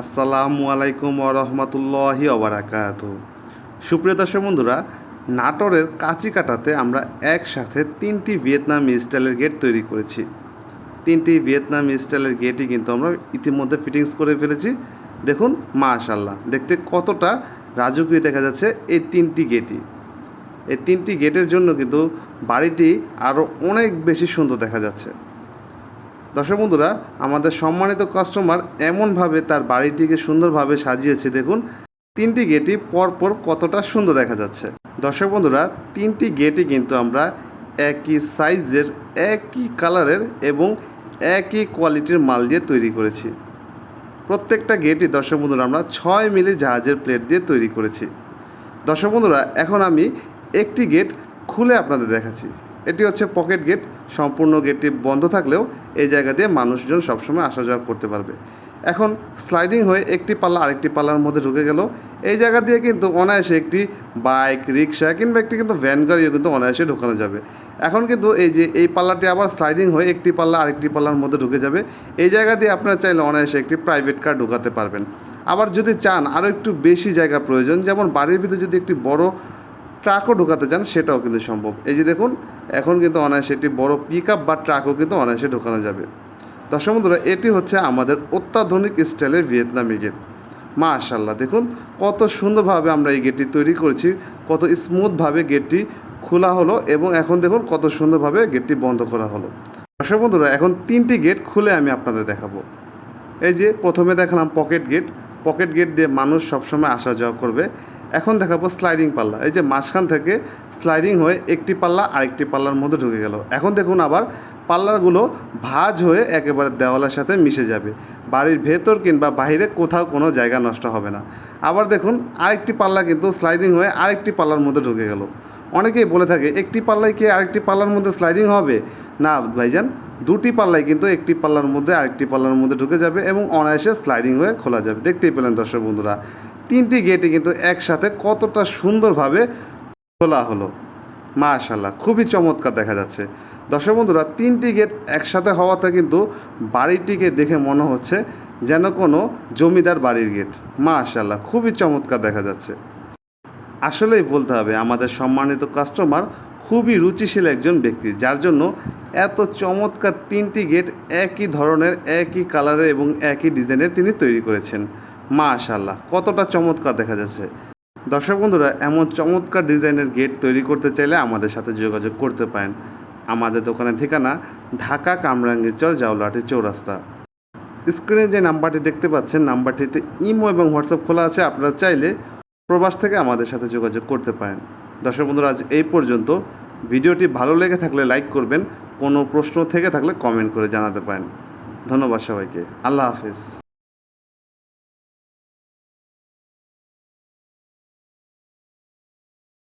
আসসালামু আলাইকুম রহমতুল্লাহি ওবরাকাত সুপ্রিয় দর্শক বন্ধুরা, নাটোরের কাঁচি কাটাতে আমরা একসাথে তিনটি ভিয়েতনাম স্টাইলের গেট তৈরি করেছি। তিনটি ভিয়েতনাম স্টাইলের গেটই কিন্তু আমরা ইতিমধ্যে ফিটিংস করে ফেলেছি। দেখুন মাশাল্লাহ দেখতে কতটা রাজকীয় দেখা যাচ্ছে এই তিনটি গেটই। এই তিনটি গেটের জন্য কিন্তু বাড়িটি আরও অনেক বেশি সুন্দর দেখা যাচ্ছে। দর্শক বন্ধুরা, আমাদের সম্মানিত কাস্টমার এমনভাবে তার বাড়িটিকে সুন্দরভাবে সাজিয়েছে। দেখুন, তিনটি গেটই পরপর কতটা সুন্দর দেখা যাচ্ছে। দর্শক বন্ধুরা, তিনটি গেটই কিন্তু আমরা একই সাইজের, একই কালারের এবং একই কোয়ালিটির মাল দিয়ে তৈরি করেছি। প্রত্যেকটা গেটই দর্শক বন্ধুরা, আমরা ছয় মিলি জাহাজের প্লেট দিয়ে তৈরি করেছি। দর্শক বন্ধুরা, এখন আমি একটি গেট খুলে আপনাদের দেখাচ্ছি। এটি হচ্ছে পকেট গেট সম্পূর্ণ গেটটি বন্ধ থাকলেও এই জায়গা দিয়ে মানুষজন সবসময় আসা যাওয়া করতে পারবে। এখন স্লাইডিং হয়ে একটি পাল্লা আরেকটি পাল্লার মধ্যে ঢুকে গেল। এই জায়গা দিয়ে কিন্তু অনায়াসে একটি বাইক রিক্সা কিংবা একটি কিন্তু ভ্যান গাড়িও কিন্তু অনায়াসে ঢোকানো যাবে। এখন কিন্তু এই যে এই পাল্লাটি আবার স্লাইডিং হয়ে একটি পাল্লা আরেকটি পাল্লার মধ্যে ঢুকে যাবে। এই জায়গা দিয়ে আপনারা চাইলে অনায়াসে একটি প্রাইভেট কার ঢোকাতে পারবেন। আবার যদি চান আরও একটু বেশি জায়গা প্রয়োজন, যেমন বাড়ির ভিতরে যদি একটি বড় ট্রাকও ঢোকাতে চান, সেটাও কিন্তু সম্ভব। এই যে দেখুন, এখন কিন্তু অনায়াসে একটি বড় পিক বা ট্রাকও কিন্তু অনায়াসে ঢোকানো যাবে। দর্শক বন্ধুরা, এটি হচ্ছে আমাদের অত্যাধুনিক স্টাইলের ভিয়েতনামি গেট মা মাশাল্লাহ দেখুন, কত সুন্দরভাবে আমরা এই গেটটি তৈরি করেছি, কত স্মুথভাবে গেটটি খোলা হলো এবং এখন দেখুন, কত সুন্দরভাবে গেটটি বন্ধ করা হলো। দর্শক বন্ধুরা, এখন তিনটি গেট খুলে আমি আপনাদের দেখাবো। এই যে প্রথমে দেখালাম পকেট গেট পকেট গেট দিয়ে মানুষ সবসময় আসা যাওয়া করবে। এখন দেখাবো স্লাইডিং পাল্লা। এই যে মাঝখান থেকে স্লাইডিং হয়ে একটি পাল্লা আরেকটি পাল্লার মধ্যে ঢুকে গেল। এখন দেখুন আবার পাল্লারগুলো ভাঁজ হয়ে একেবারে দেওয়ালের সাথে মিশে যাবে। বাড়ির ভেতর কিংবা বাইরে কোথাও কোনো জায়গা নষ্ট হবে না। আবার দেখুন আরেকটি পাল্লা কিন্তু স্লাইডিং হয়ে আরেকটি পাল্লার মধ্যে ঢুকে গেল। অনেকেই বলে থাকে, একটি পাল্লায় কি আরেকটি পাল্লার মধ্যে স্লাইডিং হবে? না ভাইজান, দুটি পাল্লায় কিন্তু একটি পাল্লার মধ্যে আরেকটি পাল্লার মধ্যে ঢুকে যাবে এবং অনায়াসে স্লাইডিং হয়ে খোলা যাবে। দেখতেই পেলেন দর্শক বন্ধুরা। তিনটি গেটে কিন্তু একসাথে কতটা সুন্দরভাবে খোলা হলো। মাশাল্লাহ খুবই চমৎকার দেখা যাচ্ছে। দর্শক বন্ধুরা, তিনটি গেট একসাথে হওয়াতে কিন্তু বাড়িটিকে দেখে মনে হচ্ছে যেন কোনো জমিদার বাড়ির গেট। মাশাল্লাহ খুবই চমৎকার দেখা যাচ্ছে। আসলেই বলতে হবে, আমাদের সম্মানিত কাস্টমার খুবই রুচিশীল একজন ব্যক্তি, যার জন্য এত চমৎকার তিনটি গেট একই ধরনের, একই কালারের এবং একই ডিজাইনের তিনি তৈরি করেছেন। মাশাল্লাহ কতটা চমৎকার দেখা যাচ্ছে। দর্শক বন্ধুরা, এমন চমৎকার ডিজাইনের গেট তৈরি করতে চাইলে আমাদের সাথে যোগাযোগ করতে পারেন। আমাদের দোকানের ঠিকানা ঢাকা কামরাঙ্গীরচর জাউলাটি চৌরাস্তা। স্ক্রিনে যে নাম্বারটি দেখতে পাচ্ছেন, নাম্বারটিতে ইমো এবং হোয়াটসঅ্যাপ খোলা আছে, আপনারা চাইলে প্রবাস থেকে আমাদের সাথে যোগাযোগ করতে পারেন। দর্শক বন্ধুরা, আজ এই পর্যন্ত। ভিডিওটি ভালো লেগে থাকলে লাইক করবেন, কোনো প্রশ্ন থেকে থাকলে কমেন্ট করে জানাতে পারেন। ধন্যবাদ সবাইকে। আল্লাহ হাফেজ।